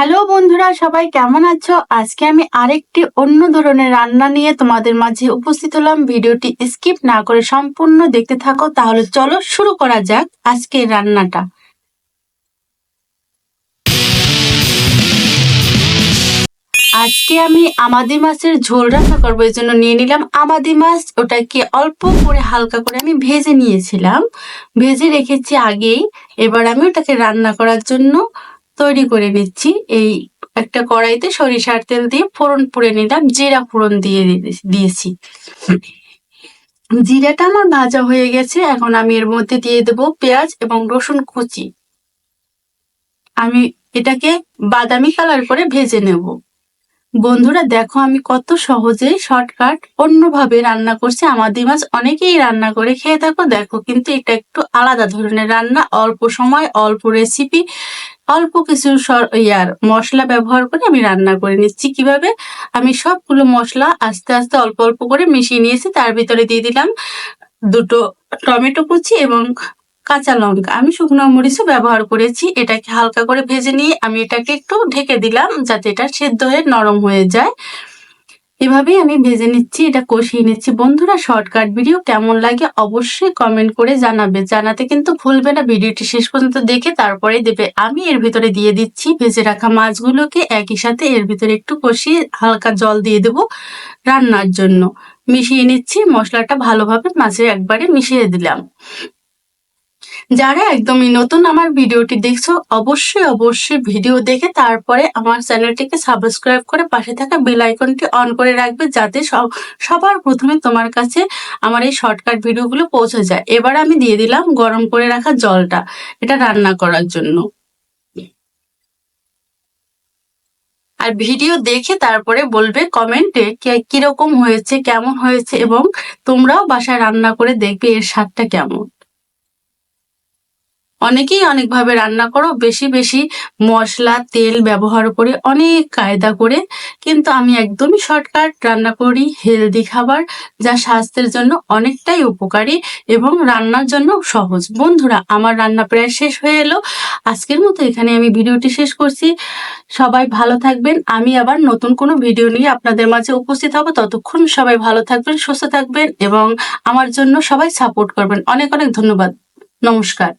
Hello বন্ধুরা, সবাই কেমন আছো? আজকে আমি আরেকটি অন্য ধরনের রান্না নিয়ে তোমাদের মাঝে উপস্থিত হলাম। ভিডিওটি স্কিপ না করে সম্পূর্ণ দেখতে থাকো, তাহলে চলো শুরু করা যাক আজকের রান্নাটা। আজকে আমি আমাদি মাছের ঝোল রান্না করব, এই জন্য নিয়ে নিলাম আমাদি মাছ। ওটাকে অল্প করে হালকা করে আমি ভেজে নিয়েছিলাম। ভেজে রেখেছি আগেই। এবার আমি ওটাকে রান্না করার জন্য তৈরি করে নিচ্ছি এই একটা কড়াইতে সরিষার তেল দিয়ে ফোড়ন পুড়ে নিলাম, জিরা ফোড়ন দিয়ে দিয়েছি। জিরাটা আমার ভাজা হয়ে গেছে, এখন আমি এর মধ্যে দিয়ে দেবো পেঁয়াজ এবং রসুন কুচি। আমি এটাকে বাদামি কালার করে ভেজে নেব। বন্ধুরা, দেখো আমি কত সহজে শর্টকাট অন্যভাবে রান্না করছি। আমাদের মাছ অনেকেই রান্না করে খেয়ে থাকো, দেখো কিন্তু এটা একটু আলাদা ধরনের রান্না। অল্প সময়, অল্প রেসিপি অল্প কিছু ইয়ার মশলা ব্যবহার করে আমি রান্না করে নিচ্ছি। কীভাবে? আমি সবগুলো মশলা আস্তে আস্তে অল্প অল্প করে মিশিয়ে নিয়েছি। তার ভিতরে দিয়ে দিলাম দুটো টমেটো কুচি এবং কাঁচা লঙ্কা। আমি শুকনো মরিচও ব্যবহার করেছি। এটাকে হালকা করে ভেজে নিয়ে আমি এটাকে একটু ঢেকে দিলাম যাতে এটা সেদ্ধ হয়ে নরম হয়ে যায়। এভাবেই আমি ভেজে নিচ্ছি, এটা কষিয়ে নিচ্ছি। বন্ধুরা শর্টকাট ভিডিও কেমন লাগে অবশ্যই কমেন্ট করে জানাবে। জানাতে কিন্তু ভুলবে না, ভিডিওটি শেষ পর্যন্ত দেখে তারপরে দেবে। আমি এর ভিতরে দিয়ে দিচ্ছি ভেজে রাখা মাছগুলোকে, একই সাথে এর ভিতরে একটু কষিয়ে হালকা জল দিয়ে দেবো রান্নার জন্য। মিশিয়ে নিচ্ছি, মশলাটা ভালোভাবে মাঝে একবারে মিশিয়ে দিলাম। যারা একদমই নতুন আমার ভিডিওটি দেখছ, অবশ্যই অবশ্যই ভিডিও দেখে তারপরে আমার চ্যানেলটিকে সাবস্ক্রাইব করে পাশে থাকা বেল আইকনটি অন করে রাখবে যাতে সব- সবার প্রথমে তোমার কাছে আমার এই শর্টকাট ভিডিওগুলো পৌঁছে যায়। এবার আমি দিয়ে দিলাম গরম করে রাখা জলটা, এটা রান্না করার জন্য। আর ভিডিও দেখে তারপরে বলবে, কমেন্টে কীরকম হয়েছে, কেমন হয়েছে এবং তোমরাও বাসায় রান্না করে দেখবে এর স্বাদটা কেমন। অনেকেই অনেকভাবে রান্না করো, বেশি বেশি মশলা, তেল ব্যবহার করে অনেক কায়দা করে, কিন্তু আমি একদমই শর্টকাট রান্না করি হেলদি খাবার যা স্বাস্থ্যের জন্য অনেকটাই উপকারী এবং রান্নার জন্য সহজ। বন্ধুরা, আমার রান্না প্রায় শেষ হয়ে এলো। আজকের মতো এখানে আমি ভিডিওটি শেষ করছি। সবাই ভালো থাকবেন। আমি আবার নতুন কোনো ভিডিও নিয়ে আপনাদের মাঝে উপস্থিত হব। ততক্ষণ সবাই ভালো থাকবেন, সুস্থ থাকবেন এবং আমার জন্য সবাই সাপোর্ট করবেন। অনেক অনেক ধন্যবাদ। নমস্কার।